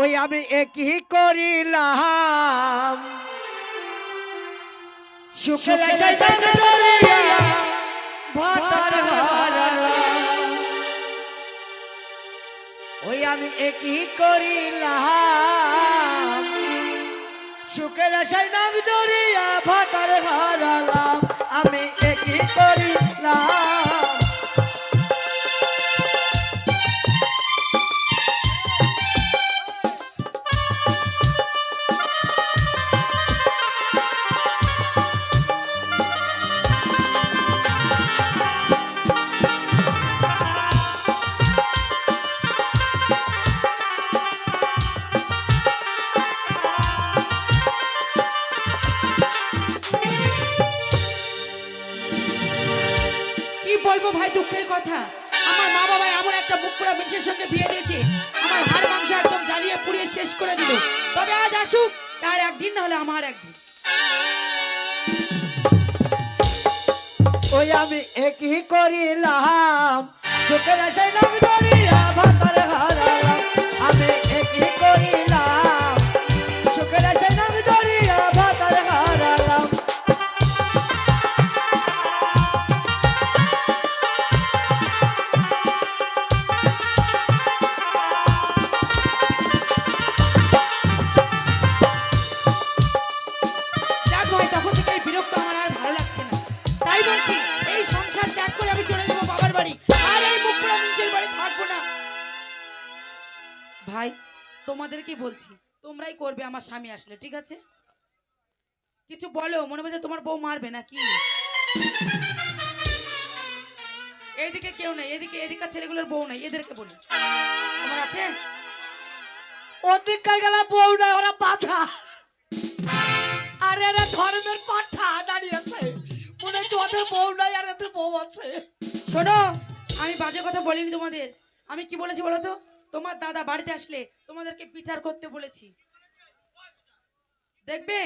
ওই আমি একই করিলাম। সুখের ভাতার ওই আমি একই করিলাম। সুখের আশায় নাম ধরিয়া ভাতার হারালাম আমি একই করিলাম। পুড়িয়ে শেষ করে দিল। তবে আজ আসুক, তার একদিন না হলে আমার একদিন। ওই আমি একই করিলাম সুখের আসে নাম ধরিয়া ভাতার হারালাম তোমাদেরকে বলছি তোমরাই করবে আমার স্বামী আসলে ঠিক আছে? কিছু বলো মনে হচ্ছে তোমার বউ মারবে নাকি? এইদিকে কেউ নেই এদিকে এদিকে ছেলেগুলোর বউ নেই এদেরকে বলি। তোমার আছে? অধিকার গেল বউ নাই ওরা বাধা আরে এরা ধর্মের পাঠা দাঁড়িয়েছে মনে হচ্ছে ওদের বউ নাই আর এদের বউ আছে। শোনো আমি বাজে কথা বলিনি তোমাদের। আমি কি বলেছি বলো তো? তোমার দাদা বাড়িতে আসলে তোমাদেরকে বিচার করতে বলেছি। দেখবে?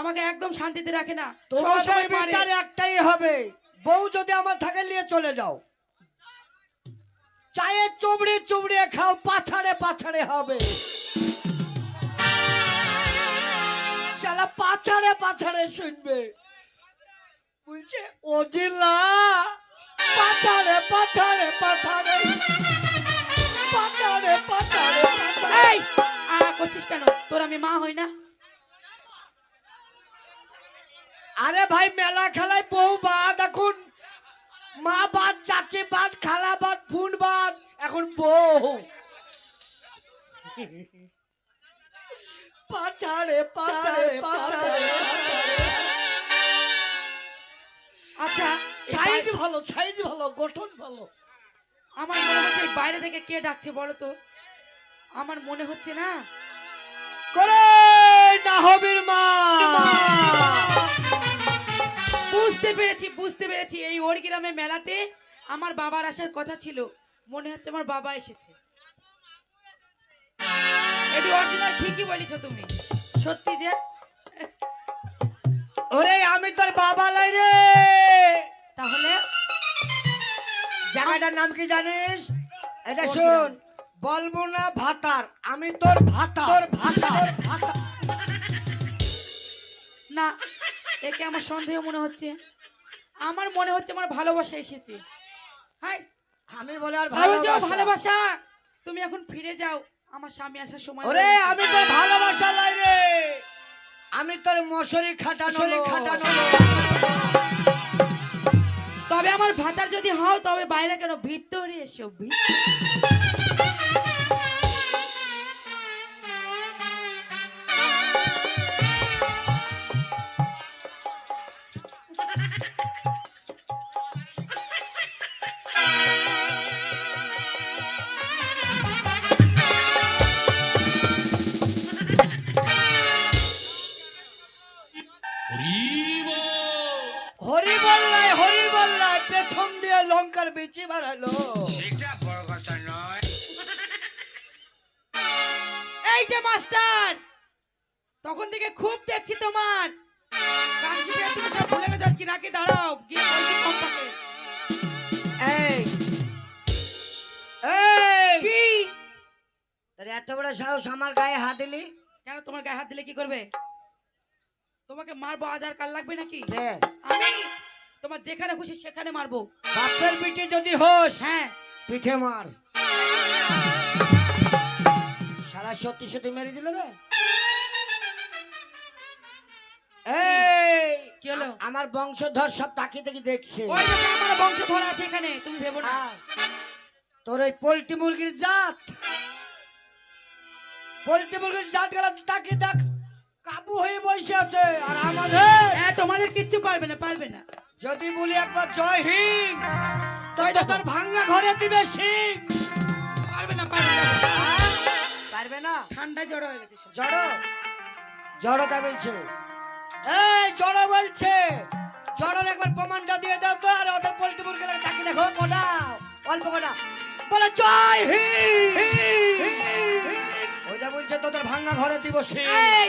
আমাকে একদম শান্তিতে রাখে না। বিচার একটাই হবে। বউ যদি আমার থাকে নিয়ে চলে যাও। চায়ে চুবড়ে চুবড়ে খাও পাছাড়ে পাছাড়ে হবে। শালা পাছাড়ে পাছাড়ে শুনবে। বলছে ওজিলা পাছাড়ে পাছাড়ে পাছাড়ে এই আ করছিস কেন? তোর আমি মা হই না? আরে ভাই মেলা খেলায় বউ বাদ এখন মা বাদ চাচি বাদ খালা বাদ ফুন বাদ এখন বউ। পাচারে পাচারে পাচারে আচ্ছা সাইজ ভালো সাইজ ভালো গঠন ভালো। আমার মনে হচ্ছে বাইরে থেকে কে ডাকছে বলো তো? আমার মনে হচ্ছে না? করে না হবির মা। বুঝতে পেরেছি বুঝতে পেরেছি। এই ওর গ্রামে মেলাতে আমার বাবার আসার কথা ছিল। মনে হচ্ছে আমার বাবা এসেছে। এটি অরিজিনাল ঠিকই বলেছ তুমি। সত্যি যে? ওরে আমি তোর বাবা লাই রে। তাহলে? জায়গাটার নাম কি জানিস? এটা শোন। বলব না ভাতার আমি তোর ভাতা। তোর ভাতার না একে আমার সন্দেহ মনে হচ্ছে। আমার মনে হচ্ছে আমার ভালোবাসা এসেছে। হাই। আমি বলে আর ভালোবাসা। ভালোবাসা। তুমি এখন ফিরে যাও। আমার স্বামী আসার সময় ওরে আমি তোর ভালোবাসা রে। আমি তোর মশারি খাটানো খাটানো তবে আমার ভাতার যদি হও তবে বাইরে কেন ভিতরে এসো ভি- মাস্টার। তখন থেকে খুব দেখছি তোমার। গান শিখে তুমি সব ভুলে গেছো আজকে নাকি দাঁড়াও গিয়ে বলছি কম্পাকে এই। এই! কি? আরে এত বড় সাহস আমার গায়ে হাত দিলি? কেন তোমার গায়ে হাত দিলে কি করবে? তোমাকে মারবো আজ আর কাল লাগবে নাকি? আমি তোমার যেখানে খুশি সেখানে মারবো। বাপের পিঠে যদি হোস হ্যাঁ। পিঠে মার। সত্যি সত্যি মেরে দিল রে। এই কি হলো? আমার বংশধর সব তাকিয়ে তাকিয়ে দেখছে। ওই দেখো আমার বংশ আছে এখানে তুমি ভেবো না। তোর ওই পোল্ট্রি মুরগির জাত। পোল্ট্রি মুরগির জাত গেলা তাকে দেখ কাবু হয়ে বসে আছে। আর আমাদের হ্যাঁ তোমাদের কিচ্ছু পারবে না পারবে না। যদি বলি একবার জয় হিন্দ তো জয় তোর ভাঙ্গা ঘরে দিবে সিং। পারবে না পারবে না। পারবে না? ঠান্ডা জ্বর হয়ে গেছে সব। জড়ো? জড়তা বলছে? এই জড়ো বলছে। জড়োর একবার প্রমাণটা দিয়ে দাও তো আর ওদের পোল্ট্রি মুরগি লাগে তাকে দেখো কটা? অল্প কটা। বলে জয় হিন্দ! ওইটা বলছে তোদের ভাঙ্গা ঘরে দিব সিং এই!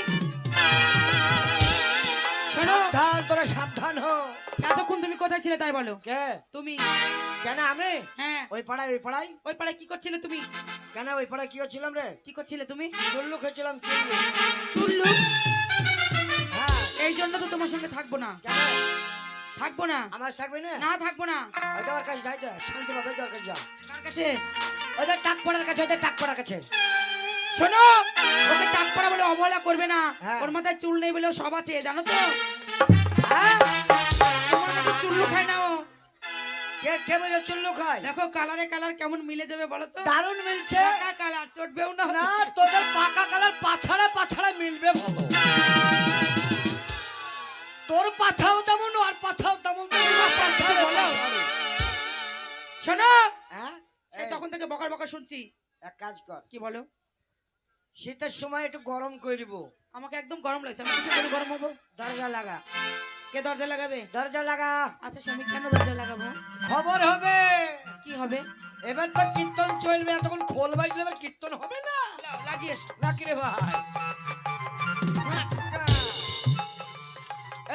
সাবধান তোরা সাবধান হো এতক্ষণ তুমি কোথায় ছিলে তাই বলো? কে? তুমি? কেন আমি? হ্যাঁ। ওই পাড়ায় ওই পাড়ায়? ওই পাড়ায় কি করছিলে তুমি? কেন ওই পাড়ায় কি হচ্ছিলাম রে? কি করছিলে তুমি? চুল্লু খেয়েছিলাম চুল্লু। চুল্লু? হ্যাঁ। এই জন্য তো তোমার সঙ্গে থাকব না। থাকব না। আমার থাকবে না? না থাকব না। ওই তো কাছে যাই শান্তি পাবে তোর কাছে যা। কার কাছে? ওদের টাক পড়ার কাছে ওদের টাক পড়ার কাছে। শোনো ওকে টাক পড়া বলে অবহেলা করবে না। হ্যাঁ। ওর মাথায় চুল নেই বলে সব আছে জানো তো? হ্যাঁ। কে কে বলে চুল্লু খায়? দেখো কালারে কালার কেমন মিলে যাবে বলো তো দারুণ মিলছে। পাকা কালার চটবেও না। না তোদের পাকা কালার পাছাড়া পাছাড়া মিলবে ভালো তোর তেমন আর তেমন বলো। শোনো হ্যাঁ? সে তখন থেকে বকার বকা শুনছি। এক কাজ কর। কি বলো? শীতের সময় একটু গরম করে দিব আমাকে একদম গরম লাগছে আমি কিছু গরম হব। দরজা লাগা। কে দরজা লাগাবে? দরজা লাগা। আচ্ছা স্বামী কেন দরজা লাগাবো? খবর হবে। কি হবে? এবার তো কীর্তন চলবে এতক্ষণ খোল বাজলে এবার কীর্তন হবে না? এসো। নাকি রে ভাই?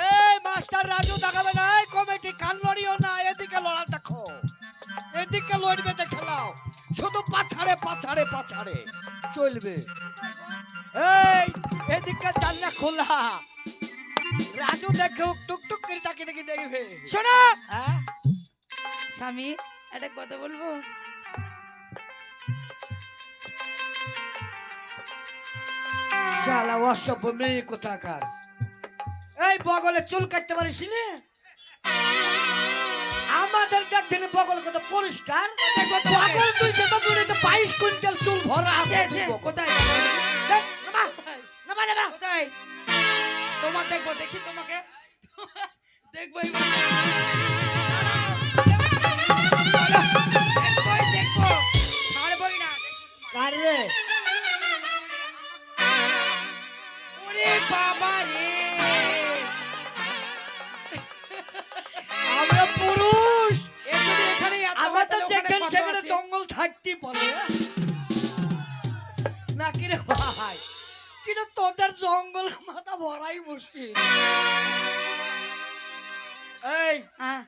এই মাস্টার রাজু দেখাবে না এই কমিটি কান লড়িও না এদিকে লড়া দেখো। এদিকে লড়বে দেখে নাও। শুধু পাছাড়ে পাছাড়ে পাছাড়ে চলবে। এই এদিকে জানলা খোলা। রাজু দেখে টুকটুক করে তাকে দেখে দেখবে শোনো হ্যাঁ স্বামী একটা কথা বলব শালা অসভ্য মেয়ে কোথাকার এই বগলে চুল কাটতে পারিস? আমাদের দেখদিন বগল কত পরিষ্কার। বগল তুই যেত দূরে তো বাইশ কুইন্টাল চুল ভরা আছে। কোথায় কোথায়? তোমার দেখব দেখি তোমাকে। দেখব বাবা রে। আমরা পুরুষ। আমার তো যেখানে সেখানে জঙ্গল থাকতেই পারে কিন্তু তোদের জঙ্গল মাথা ভরাই মুশকিল। এই। হ্যাঁ,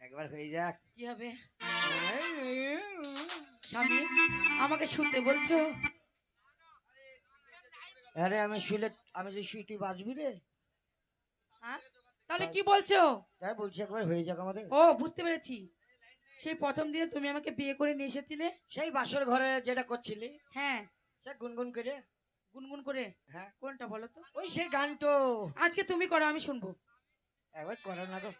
একবার হয়ে যাক। কি হবে? স্বামী আমাকে শুনতে বলছো? আরে আমি শুলে আমি যে শুই তুই বাঁচবি রে। হ্যাঁ? তাহলে কি বলছো? তাই বলছি একবার হয়ে যাক আমাদের। ও বুঝতে পেরেছি। সেই প্রথম দিনে তুমি আমাকে বিয়ে করে নিয়ে এসেছিলে? সেই বাসর ঘরে যেটা করছিলি হ্যাঁ। সে গুনগুন করে গুনগুন করে হ্যাঁ। কোনটা বলো তো? ওই সেই গানটো। আজকে তুমি করো আমি শুনব। একবার করে না গো।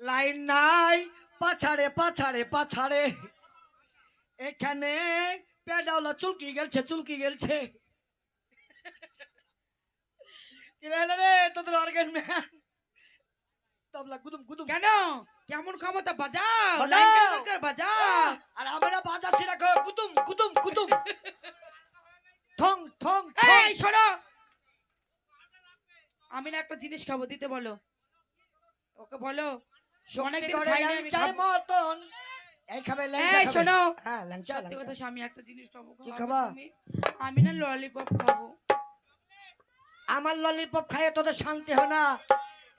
লাইন নাই পাছাড়ে পাছাড়ে পাছাড়ে। এখানে পেডাওলা চুলকি গেলছে চুলকি গেলছে। রে তোদের অর্গান ম্যান তবলা গুদুম গুদুম। কেন? কেমন ক্ষমতা? বাজাও! বাজাও। দরকার বাজাও? আর আমরা বাজাচ্ছি না গো, কুতুম কুতুম কুতুম ঠং ঠং এই শোনো। আমি না একটা জিনিস খাব দিতে বলো। ওকে বলো। অনেকদিন করে খাইনি আমি, খাব। মতন। এই খাবে ল্যাংচা এই শোনো। হ্যাঁ ল্যাংচা সত্যি কথা। স্বামী একটা জিনিস খাব কি খাবা? আমি না ললিপপ খাব। আমার ললিপপ খাইয়ে তোদের শান্তি হয় না।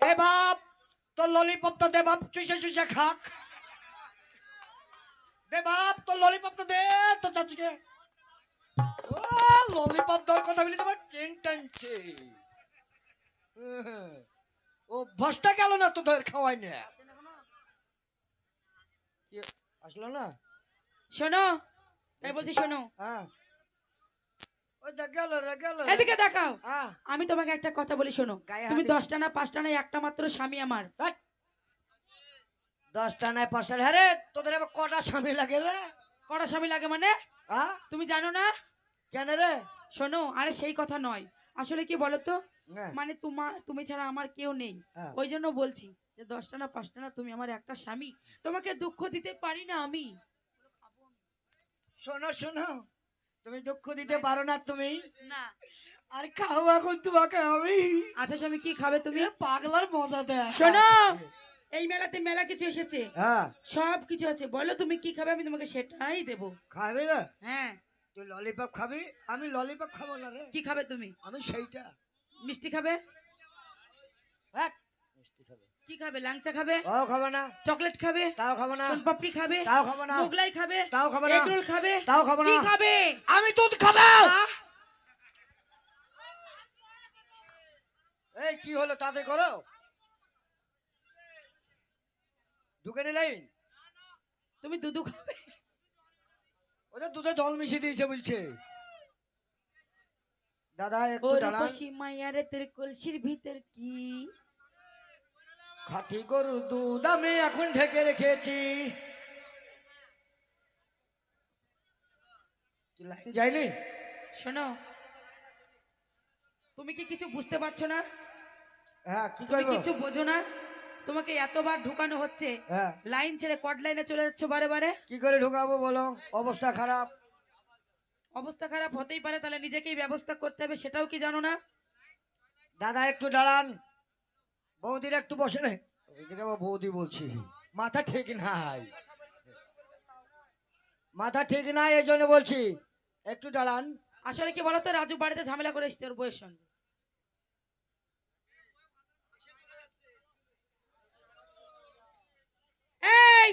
এ বাপ তোর ললিপপটা দে বাপ চুষে চুষে খাক। দে বাপ তোর ললিপপটা দে তোর চাচিকে। ললিপপ দেওয়ার কথা বলি তোমার চেন টানছে। ও ভসটা গেল না তোদের খাওয়াই না আসলো না? শোনো তাই বলছি শোনো। হ্যাঁ। এদিকে দেখাও। আমি তোমাকে একটা কথা বলি শোনো। তুমি দশটা না পাঁচটা না একটা মাত্র স্বামী আমার। দশটা নাই পাঁচটা হ্যাঁ রে তোদের কটা স্বামী লাগে রে? কটা স্বামী লাগে মানে? হ্যাঁ তুমি জানো না? কেন রে? শোনো আরে সেই কথা নয়। আসলে কি বলো তো হ্যাঁ, মানে তোমা তুমি ছাড়া আমার কেউ নেই। হ্যাঁ। ওই জন্য বলছি যে দশটা না পাঁচটা না তুমি আমার একটা স্বামী তোমাকে দুঃখ দিতে পারি না আমি। শোনো শোনো তুমি দুঃখ দিতে পারো না তুমি। না। আর খাও এখন তোমাকে আমি। আচ্ছা স্বামী কি খাবে তুমি? তুমি পাগলার মজা দেয় শোনো এই মেলাতে মেলা কিছু এসেছে। হ্যাঁ। সব কিছু আছে। বলো তুমি কি খাবে আমি তোমাকে সেটাই দেব। খাবি না? হ্যাঁ। তুই ললিপপ খাবি? আমি ললিপপ খাব না রে। কি খাবে তুমি? আমি সেইটা। মিষ্টি খাবে? হ্যাট, মিষ্টি খাবে। কি খাবে? লাংচা খাবে? তাও খাব না। চকলেট খাবে? তাও খাব না। পাপড়ি খাবে? তাও খাব না। মোগলাই খাবে? তাও খাব না। এগরোল খাবে? তাও খাব কি খাবে? আমি দুধ খাব! এই কি হলো তাতে করো? ঢুকে নিলেন তুমি দুধু খাবে? ওটা দুধে জল মিশিয়ে দিয়েছে বলছে। দাদা একটু দাঁড়ান। মায়ারে তোর কলসির ভিতর কি? খাঁটি গরুর দুধ আমি এখন ঢেকে রেখেছি। লাইন যায়নি? শোনো তুমি কি কিছু বুঝতে পারছ না? হ্যাঁ কি করব? কিছু বোঝো না? তোমাকে এতবার ঢুকানো হচ্ছে। হ্যাঁ। লাইন ছেড়ে কট লাইনে চলে যাচ্ছ বারে বারে? কি করে ঢুকাবো বলো? অবস্থা খারাপ। অবস্থা খারাপ হতেই পারে তাহলে নিজেকেই ব্যবস্থা করতে হবে সেটাও কি জানো না? দাদা একটু দাঁড়ান। বৌদির একটু বসে নে। ওইদিকে বৌদি বলছি মাথা ঠিক নাই। মাথা ঠিক নাই এই জন্য বলছি একটু দাঁড়ান। আসলে কি বলতো রাজু বাড়িতে ঝামেলা করে এসছে ওর বউয়ের সঙ্গে এই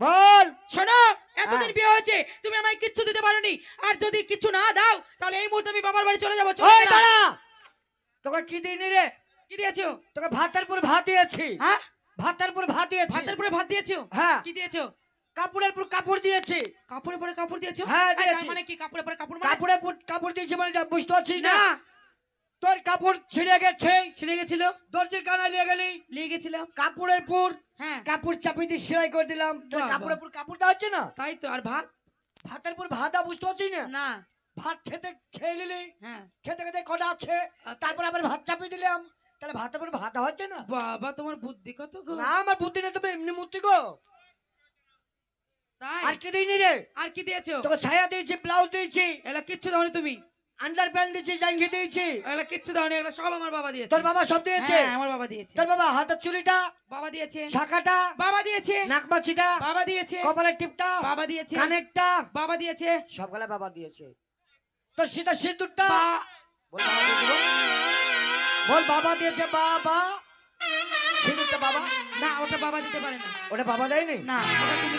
বল শোনো এতদিন হ্যাঁ। বিয়ে হয়েছে তুমি আমায় কিচ্ছু দিতে পারোনি। আর যদি কিছু না দাও তাহলে এই মুহূর্তে আমি বাবার বাড়ি চলে যাব চলে ওই দাঁড়া! তোকে কি দিইনি রে? কি দিয়েছ? তোকে ভাতের পর ভাত দিয়েছি। হ্যাঁ? ভাতের পর ভাত দিয়েছি। ভাতের পরে ভাত দিয়েছ? হ্যাঁ। কি দিয়েছ? কাপড়ের পর কাপড় দিয়েছি। কাপড়ে পরে কাপড় দিয়েছ? হ্যাঁ, এই, তার দিয়েছি। মানে কি কাপড়ে পরে কাপড় মানে? কাপড়ের পর কাপড় দিয়েছি মানে যা বুঝতে পারছিস না। না। তোর কাপড় ছিঁড়ে গেছে। ছিঁড়ে গেছিল? দর্জির কানা নিয়ে গেলি। নিয়ে গেছিলাম। কাপড়ের পর। হ্যাঁ। কাপড় চাপিয়ে দিয়ে সেলাই করে দিলাম। বাবা। কাপড়ের পর কাপড় দেওয়া হচ্ছে না? তাই তো আর ভাত? ভাতের পর ভাত বুঝতে পারছিস না? না। ভাত খেতে খেয়ে নিলি। হ্যাঁ। খেতে খেতে কটা আছে? আচ্ছা। তারপর আবার ভাত চাপিয়ে দিলাম। তাহলে ভাতের পর ভাত হচ্ছে না? বাবা তোমার বুদ্ধি কত গো? না আমার বুদ্ধি নেই তুমি এমনি মূর্তি গো। তাই? আর কি দিইনি রে? আর কি দিয়েছ? তোকে ছায়া দিয়েছি ব্লাউজ দিয়েছি। এগুলা কিচ্ছু দাওনি তুমি? আন্ডার প্যান্ট দিয়েছি জাঙ্গি দিয়েছি। এগুলা কিচ্ছু দাওনি এগুলা সব আমার বাবা দিয়েছে। তোর বাবা সব দিয়েছে? হ্যাঁ আমার বাবা দিয়েছে। তোর বাবা হাতের চুড়িটা বাবা দিয়েছে। শাখাটা বাবা দিয়েছে। নাকমাছিটা বাবা দিয়েছে। কপালের টিপটা বাবা দিয়েছে। কানেরটা বাবা দিয়েছে। সবগুলা বাবা দিয়েছে। তোর সীতা সিঁদুরটা বল বাবা দিয়েছে বাবা সিঁদুরটা বাবা? না ওটা বাবা দিতে পারে না ওটা বাবা দেয়নি? না ওটা তুমি?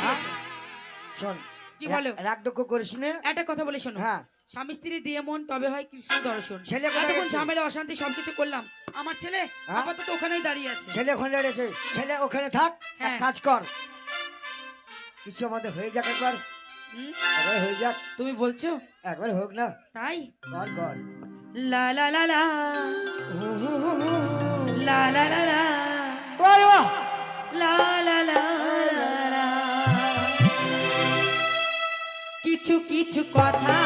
শোন কি বলো? রাগ দুঃখ করিস না। একটা কথা বলে শোনো। হ্যাঁ। স্বামী স্ত্রী দিয়ে মন তবে হয় কৃষ্ণ দর্শন। ছেলে কোথায় ঝামেলা অশান্তি সবকিছু করলাম। আমার ছেলে হ্যাঁ? আপাতত ওখানেই দাঁড়িয়ে আছে। ছেলে ওখানে রয়েছে। ছেলে ওখানে থাক হ্যাঁ। কাজ কর। কিছু আমাদের হয়ে যাক একবার। একবার হয়ে যাক। তুমি বলছো? একবার হোক না। তাই? কর কর। লা লা লা লা! লা লা লা লা। কিছু কিছু কথা